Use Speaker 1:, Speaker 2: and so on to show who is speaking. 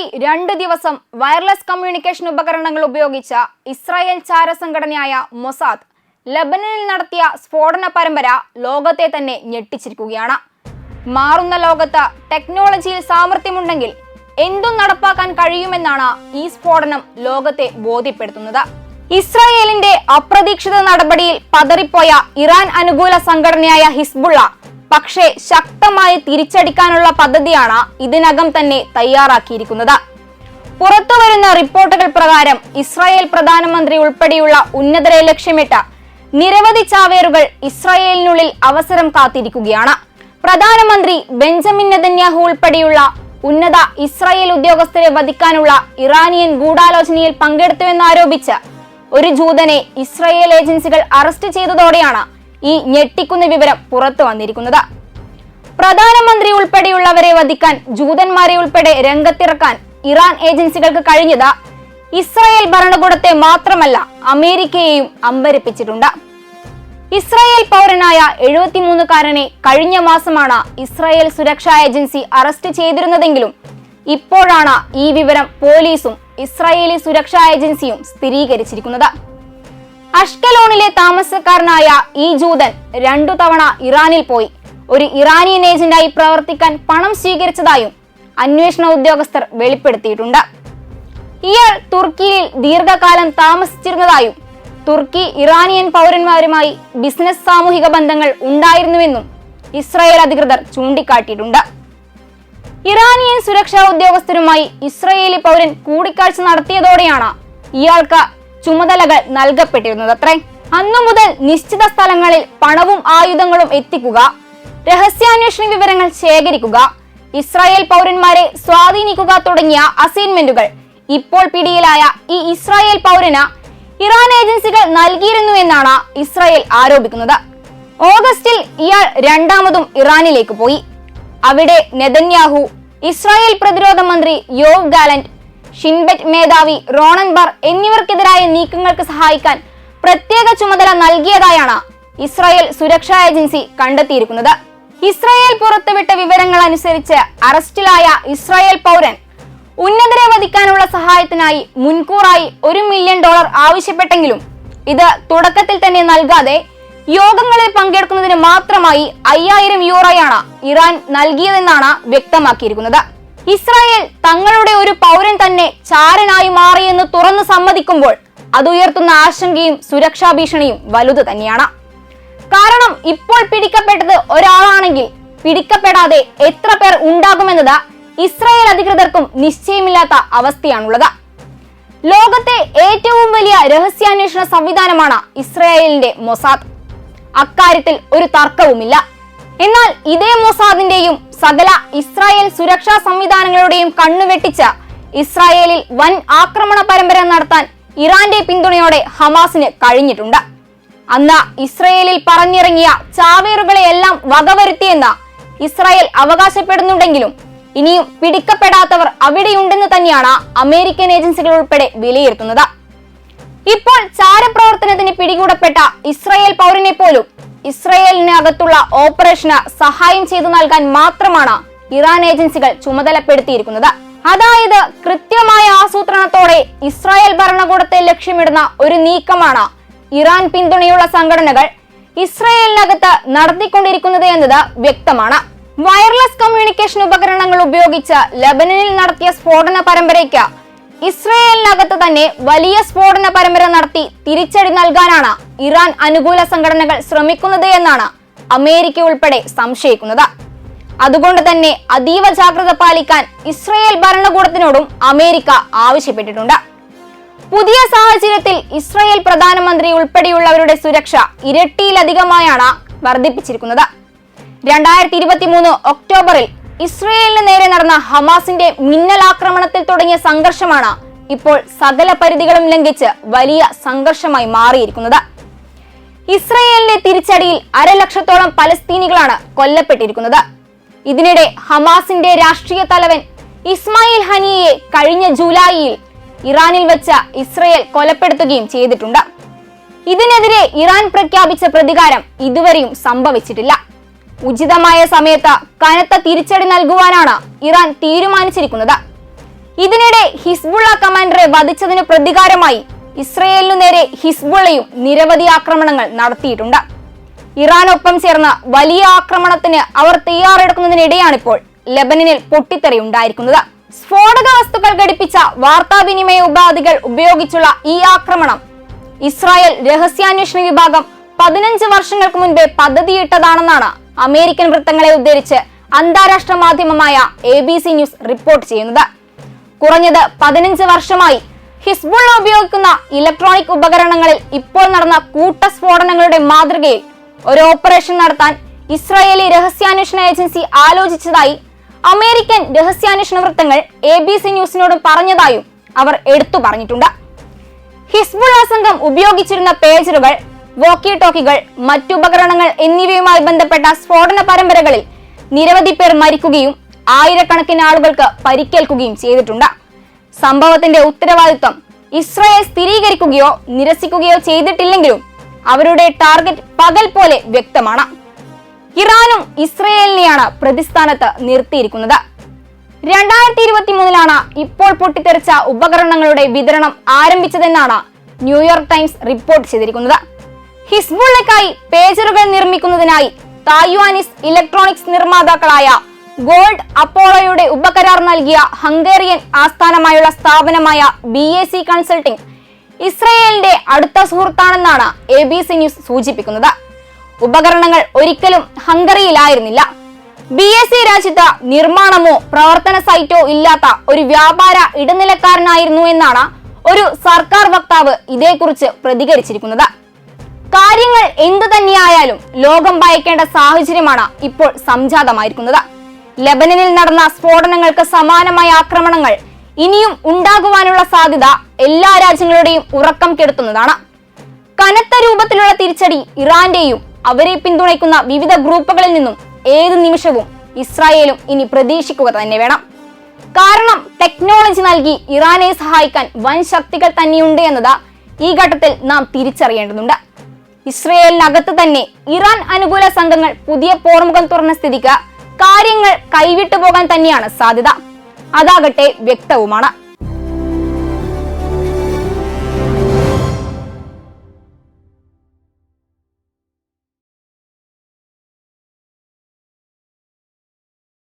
Speaker 1: അടുത്തതായി രണ്ടു ദിവസം വയർലെസ് കമ്മ്യൂണിക്കേഷൻ ഉപകരണങ്ങൾ ഉപയോഗിച്ച ഇസ്രായേൽ ചാരസംഘടനയായ മൊസാദ് ലബനനിൽ നടത്തിയ സ്ഫോടന പരമ്പര ലോകത്തെ തന്നെ ഞെട്ടിച്ചിരിക്കുകയാണ്. മാറുന്ന ലോകത്ത് ടെക്നോളജിയിൽ സാമർഥ്യമുണ്ടെങ്കിൽ എന്തും നടപ്പാക്കാൻ കഴിയുമെന്നാണ് ഈ സ്ഫോടനം ലോകത്തെ ബോധ്യപ്പെടുത്തുന്നത്. ഇസ്രായേലിന്റെ അപ്രതീക്ഷിത നടപടിയിൽ പതറിപ്പോയ ഇറാൻ അനുകൂല സംഘടനയായ ഹിസ്ബുള്ള പക്ഷേ ശക്തമായി തിരിച്ചടിക്കാനുള്ള പദ്ധതിയാണ് ഇതിനകം തന്നെ തയ്യാറാക്കിയിരിക്കുന്നത്. പുറത്തുവരുന്ന റിപ്പോർട്ടുകൾ പ്രകാരം ഇസ്രായേൽ പ്രധാനമന്ത്രി ഉൾപ്പെടെയുള്ള ഉന്നതരെ ലക്ഷ്യമിട്ട് നിരവധി ചാവേറുകൾ ഇസ്രായേലിനുള്ളിൽ അവസരം കാത്തിരിക്കുകയാണ്. പ്രധാനമന്ത്രി ബെഞ്ചമിൻ നെതന്യാഹു ഉൾപ്പെടെയുള്ള ഉന്നത ഇസ്രായേൽ ഉദ്യോഗസ്ഥരെ വധിക്കാനുള്ള ഇറാനിയൻ ഗൂഢാലോചനയിൽ പങ്കെടുത്തുവെന്നാരോപിച്ച് ഒരു ജൂതനെ ഇസ്രായേൽ ഏജൻസികൾ അറസ്റ്റ് ചെയ്തതോടെയാണ് ഈ ഞെട്ടിക്കുന്ന വിവരം പുറത്തു വന്നിരിക്കുന്നത്. പ്രധാനമന്ത്രി ഉൾപ്പെടെയുള്ളവരെ വധിക്കാൻ ജൂതന്മാരെ ഉൾപ്പെടെ രംഗത്തിറക്കാൻ ഇറാൻ ഏജൻസികൾക്ക് കഴിഞ്ഞത് ഇസ്രായേൽ ഭരണകൂടത്തെ മാത്രമല്ല അമേരിക്കയെയും അമ്പരിപ്പിച്ചിട്ടുണ്ട്. ഇസ്രായേൽ പൗരനായ എഴുപത്തിമൂന്നുകാരനെ കഴിഞ്ഞ മാസമാണ് ഇസ്രായേൽ സുരക്ഷാ ഏജൻസി അറസ്റ്റ് ചെയ്തിരുന്നതെങ്കിലും ഇപ്പോഴാണ് ഈ വിവരം പോലീസും ഇസ്രായേലി സുരക്ഷാ ഏജൻസിയും സ്ഥിരീകരിച്ചിരിക്കുന്നത്. അഷ്കലോണിലെ താമസക്കാരനായ ഈ ജൂതൻ രണ്ടു തവണ ഇറാനിൽ പോയി. ഒരു ഇറാനിയൻ ഏജന്റായി പ്രവർത്തിക്കാൻ പണം സ്വീകരിച്ചതായും അന്വേഷണ ഉദ്യോഗസ്ഥർ വെളിപ്പെടുത്തിയിട്ടുണ്ട്. ഇയാൾ തുർക്കിയിൽ ദീർഘകാലം താമസിച്ചിരുന്നതായും തുർക്കി ഇറാനിയൻ പൗരന്മാരുമായി ബിസിനസ് സാമൂഹിക ബന്ധങ്ങൾ ഉണ്ടായിരുന്നുവെന്നും ഇസ്രായേൽ അധികൃതർ ചൂണ്ടിക്കാട്ടിയിട്ടുണ്ട്. ഇറാനിയൻ സുരക്ഷാ ഉദ്യോഗസ്ഥരുമായി ഇസ്രയേലി പൗരൻ കൂടിക്കാഴ്ച നടത്തിയതോടെയാണ് ഇയാൾക്ക് ചുമതലകൾ നൽകപ്പെട്ടിരുന്നത് അത്രേ. അന്നു മുതൽ നിശ്ചിത സ്ഥലങ്ങളിൽ പണവും ആയുധങ്ങളും എത്തിക്കുക രഹസ്യാന്വേഷണ വിവരങ്ങൾ ശേഖരിക്കുക ഇസ്രായേൽ പൗരന്മാരെ സ്വാധീനിക്കുക തുടങ്ങിയ അസൈൻമെന്റുകൾ ഇപ്പോൾ പിടിയിലായ ഈ ഇസ്രായേൽ പൗരന് ഇറാൻ ഏജൻസികൾ നൽകിയിരുന്നു എന്നാണ് ഇസ്രായേൽ ആരോപിക്കുന്നത്. ഓഗസ്റ്റിൽ ഇയാൾ രണ്ടാമതും ഇറാനിലേക്ക് പോയി. അവിടെ നെതന്യാഹു ഇസ്രായേൽ പ്രതിരോധ മന്ത്രി യോവ് ഗാലന്റ് ഷിൻബെറ്റ് മേധാവി റോണൻ ബാർ എന്നിവർക്കെതിരായ നീക്കങ്ങൾക്ക് സഹായിക്കാൻ പ്രത്യേക ചുമതല നൽകിയതായാണ് ഇസ്രായേൽ സുരക്ഷാ ഏജൻസി കണ്ടെത്തിയിരിക്കുന്നത്. ഇസ്രായേൽ പുറത്തുവിട്ട വിവരങ്ങൾ അനുസരിച്ച് അറസ്റ്റിലായ ഇസ്രായേൽ പൗരൻ ഉന്നതരെ വധിക്കാനുള്ള സഹായത്തിനായി മുൻകൂറായി ഒരു മില്യൺ ഡോളർ ആവശ്യപ്പെട്ടെങ്കിലും ഇത് തുടക്കത്തിൽ തന്നെ നൽകാതെ യോഗങ്ങളിൽ പങ്കെടുക്കുന്നതിന് മാത്രമായി അയ്യായിരം യൂറോയാണ് ഇറാൻ നൽകിയതെന്നാണ് വ്യക്തമാക്കിയിരിക്കുന്നത്. ഇസ്രായേൽ തങ്ങളുടെ ഒരു പൗരൻ തന്നെ ചാരനായി മാറിയെന്ന് തുറന്നു സമ്മതിക്കുമ്പോൾ അതുയർത്തുന്ന ആശങ്കയും സുരക്ഷാ ഭീഷണിയും വലുത് തന്നെയാണ്. കാരണം ഇപ്പോൾ പിടിക്കപ്പെട്ടത് ഒരാളാണെങ്കിൽ പിടിക്കപ്പെടാതെ എത്ര പേർ ഉണ്ടാകുമെന്നത് ഇസ്രായേൽ അധികൃതർക്കും നിശ്ചയമില്ലാത്ത അവസ്ഥയാണുള്ളത്. ലോകത്തെ ഏറ്റവും വലിയ രഹസ്യാന്വേഷണ സംവിധാനമാണ് ഇസ്രായേലിന്റെ മൊസാദ്. അക്കാര്യത്തിൽ ഒരു തർക്കവുമില്ല. എന്നാൽ ഇതേ മൊസാദിന്റെയും സകല ഇസ്രായേൽ സുരക്ഷാ സംവിധാനങ്ങളുടെയും കണ്ണുവെട്ടിച്ച് ഇസ്രായേലിൽ വൻ ആക്രമണ പരമ്പര നടത്താൻ ഇറാന്റെ പിന്തുണയോടെ ഹമാസിന് കഴിഞ്ഞിട്ടുണ്ട്. അന്ന് ഇസ്രയേലിൽ പറഞ്ഞിറങ്ങിയ ചാവേറുകളെയെല്ലാം വകവരുത്തിയെന്ന് ഇസ്രായേൽ അവകാശപ്പെടുന്നുണ്ടെങ്കിലും ഇനിയും പിടിക്കപ്പെടാത്തവർ അവിടെയുണ്ടെന്ന് തന്നെയാണ് അമേരിക്കൻ ഏജൻസികൾ ഉൾപ്പെടെ വിലയിരുത്തുന്നത്. ഇപ്പോൾ ചാരപ്രവർത്തനത്തിന് പിടികൂടപ്പെട്ട ഇസ്രായേൽ പൗരനെ പോലും ഇസ്രായേലിനകത്തുള്ള ഓപ്പറേഷന് സഹായം ചെയ്തു നൽകാൻ മാത്രമാണ് ഇറാൻ ഏജൻസികൾ ചുമതലപ്പെടുത്തിയിരിക്കുന്നത്. അതായത് കൃത്യമായ ആസൂത്രണത്തോടെ ഇസ്രായേൽ ഭരണകൂടത്തെ ലക്ഷ്യമിടുന്ന ഒരു നീക്കമാണ് ഇറാൻ പിന്തുണയുള്ള സംഘടനകൾ ഇസ്രായേലിനകത്ത് നടത്തിക്കൊണ്ടിരിക്കുന്നത് എന്നത് വ്യക്തമാണ്. വയർലെസ് കമ്മ്യൂണിക്കേഷൻ ഉപകരണങ്ങൾ ഉപയോഗിച്ച് ലബനനിൽ നടത്തിയ സ്ഫോടന പരമ്പരയ്ക്ക് ഇസ്രയേലിനകത്ത് തന്നെ വലിയ സ്ഫോടന പരമ്പര നടത്തി തിരിച്ചടി നൽകാനാണ് ഇറാൻ അനുകൂല സംഘടനകൾ ശ്രമിക്കുന്നത് എന്നാണ് അമേരിക്ക ഉൾപ്പെടെ സംശയിക്കുന്നത്. അതുകൊണ്ട് തന്നെ അതീവ ജാഗ്രത പാലിക്കാൻ ഇസ്രായേൽ ഭരണകൂടത്തിനോടും അമേരിക്ക ആവശ്യപ്പെട്ടിട്ടുണ്ട്. പുതിയ സാഹചര്യത്തിൽ ഇസ്രായേൽ പ്രധാനമന്ത്രി ഉൾപ്പെടെയുള്ളവരുടെ സുരക്ഷ ഇരട്ടിയിലധികമായാണ് വർദ്ധിപ്പിച്ചിരിക്കുന്നത്. രണ്ടായിരത്തി ഇരുപത്തി മൂന്ന് ഒക്ടോബറിൽ ഇസ്രയേലിന് നേരെ നടന്ന ഹമാസിന്റെ മിന്നൽ ആക്രമണത്തിൽ തുടങ്ങിയ സംഘർഷമാണ് ഇപ്പോൾ സകല പരിധികളും ലംഘിച്ച് വലിയ സംഘർഷമായി മാറിയിരിക്കുന്നത്. ഇസ്രയേലിന്റെ തിരിച്ചടിയിൽ അരലക്ഷത്തോളം പലസ്തീനികളാണ് കൊല്ലപ്പെട്ടിരിക്കുന്നത്. ഇതിനിടെ ഹമാസിന്റെ രാഷ്ട്രീയ തലവൻ ഇസ്മായിൽ ഹനിയെ കഴിഞ്ഞ ജൂലൈയിൽ ഇറാനിൽ വെച്ച് ഇസ്രയേൽ കൊലപ്പെടുത്തുകയും ചെയ്തിട്ടുണ്ട്. ഇതിനെതിരെ ഇറാൻ പ്രഖ്യാപിച്ച പ്രതികാരം ഇതുവരെയും സംഭവിച്ചിട്ടില്ല. ഉചിതമായ സമയത്ത് കനത്ത തിരിച്ചടി നൽകുവാനാണ് ഇറാൻ തീരുമാനിച്ചിരിക്കുന്നത്. ഇതിനിടെ ഹിസ്ബുള്ള കമാൻഡറെ വധിച്ചതിന് പ്രതികാരമായി ഇസ്രയേലിനു നേരെ ഹിസ്ബുള്ളയും നിരവധി ആക്രമണങ്ങൾ നടത്തിയിട്ടുണ്ട്. ഇറാനൊപ്പം ചേർന്ന് വലിയ ആക്രമണത്തിന് അവർ തയ്യാറെടുക്കുന്നതിനിടെയാണിപ്പോൾ ലബനനിൽ പൊട്ടിത്തെറി ഉണ്ടായിരിക്കുന്നത്. സ്ഫോടക വസ്തുക്കൾ ഘടിപ്പിച്ച വാർത്താവിനിമയ ഉപാധികൾ ഉപയോഗിച്ചുള്ള ഈ ആക്രമണം ഇസ്രായേൽ രഹസ്യാന്വേഷണ വിഭാഗം പതിനഞ്ച് വർഷങ്ങൾക്ക് മുൻപേ പദ്ധതിയിട്ടതാണെന്നാണ് അമേരിക്കൻ വൃത്തങ്ങളെ ഉദ്ധരിച്ച് അന്താരാഷ്ട്ര മാധ്യമമായ A B C news report ചെയ്യുന്നത്. കുറഞ്ഞത് പതിനഞ്ച് വർഷമായി ഹിസ്ബുൾ ഉപയോഗിക്കുന്ന ഇലക്ട്രോണിക് ഉപകരണങ്ങളിൽ ഇപ്പോൾ നടന്ന കൂട്ട സ്ഫോടനങ്ങളുടെ മാതൃകയിൽ ഒരു ഓപ്പറേഷൻ നടത്താൻ ഇസ്രായേലി രഹസ്യാന്വേഷണ ഏജൻസി ആലോചിച്ചതായി അമേരിക്കൻ രഹസ്യാന്വേഷണ വൃത്തങ്ങൾ എ ബി സി ന്യൂസിനോട് പറഞ്ഞതായും അവർ എടുത്തു പറഞ്ഞിട്ടുണ്ട്. ഹിസ്ബുൾ സംഘം ഉപയോഗിച്ചിരുന്ന പേജറുകൾ വോക്കി ടോക്കികൾ മറ്റുപകരണങ്ങൾ എന്നിവയുമായി ബന്ധപ്പെട്ട സ്ഫോടന പരമ്പരകളിൽ നിരവധി പേർ മരിക്കുകയും ആയിരക്കണക്കിന് ആളുകൾക്ക് പരിക്കേൽക്കുകയും ചെയ്തിട്ടുണ്ട്. സംഭവത്തിന്റെ ഉത്തരവാദിത്വം ഇസ്രായേൽ സ്ഥിരീകരിക്കുകയോ നിരസിക്കുകയോ ചെയ്തിട്ടില്ലെങ്കിലും അവരുടെ ടാർഗറ്റ് പകൽ പോലെ വ്യക്തമാണ്. ഇറാനും ഇസ്രയേലിനെയാണ് പ്രതിസ്ഥാനത്ത് നിർത്തിയിരിക്കുന്നത്. രണ്ടായിരത്തി ഇരുപത്തി മൂന്നിലാണ് ഇപ്പോൾ പൊട്ടിത്തെറിച്ച ഉപകരണങ്ങളുടെ വിതരണം ആരംഭിച്ചതെന്നാണ് ന്യൂയോർക്ക് ടൈംസ് റിപ്പോർട്ട് ചെയ്തിരിക്കുന്നത്. ഹിസ്ബുള്ളക്കായി പേജറുകൾ നിർമ്മിക്കുന്നതിനായി തായ്വാനിസ് ഇലക്ട്രോണിക്സ് നിർമ്മാതാക്കളായ ഗോൾഡ് അപ്പോളോയുടെ ഉപകരാർ നൽകിയ ഹംഗേറിയൻ ആസ്ഥാനമായുള്ള സ്ഥാപനമായ ബി എ സി കൺസൾട്ടിംഗ് ഇസ്രയേലിന്റെ അടുത്ത സുഹൃത്താണെന്നാണ് എ ബി സി ന്യൂസ് സൂചിപ്പിക്കുന്നത്. ഉപകരണങ്ങൾ ഒരിക്കലും ഹംഗറിയിലായിരുന്നില്ല. ബി എസ് സി രാജ്യത്ത് നിർമ്മാണമോ പ്രവർത്തന സൈറ്റോ ഇല്ലാത്ത ഒരു വ്യാപാര ഇടനിലക്കാരനായിരുന്നു എന്നാണ് ഒരു സർക്കാർ വക്താവ് ഇതേക്കുറിച്ച് പ്രതികരിച്ചിരിക്കുന്നത്. കാര്യങ്ങൾ എന്തു തന്നെയായാലും ലോകം ഭയക്കേണ്ട സാഹചര്യമാണ് ഇപ്പോൾ സംജാതമായിരിക്കുന്നത്. ലബനനിൽ നടന്ന സ്ഫോടനങ്ങൾക്ക് സമാനമായ ആക്രമണങ്ങൾ ഇനിയും ഉണ്ടാകുവാനുള്ള സാധ്യത എല്ലാ രാജ്യങ്ങളുടെയും ഉറക്കം കെടുത്തുന്നതാണ്. കനത്ത രൂപത്തിലുള്ള തിരിച്ചടി ഇറാന്റെയും അവരെ പിന്തുണയ്ക്കുന്ന വിവിധ ഗ്രൂപ്പുകളിൽ നിന്നും ഏത് നിമിഷവും ഇസ്രായേലും ഇനി പ്രതീക്ഷിക്കുക തന്നെ വേണം. കാരണം ടെക്നോളജി നൽകി ഇറാനെ സഹായിക്കാൻ വൻ ശക്തികൾ തന്നെയുണ്ട് എന്നത് ഈ ഘട്ടത്തിൽ നാം തിരിച്ചറിയേണ്ടതുണ്ട്. ഇസ്രയേലിനകത്ത് തന്നെ ഇറാൻ അനുകൂല സംഘങ്ങൾ പുതിയ പോർമുഖം തുറന്ന സ്ഥിതിക്ക് കാര്യങ്ങൾ കൈവിട്ടു പോകാൻ തന്നെയാണ് സാധ്യത. അതാകട്ടെ വ്യക്തവുമാണ്.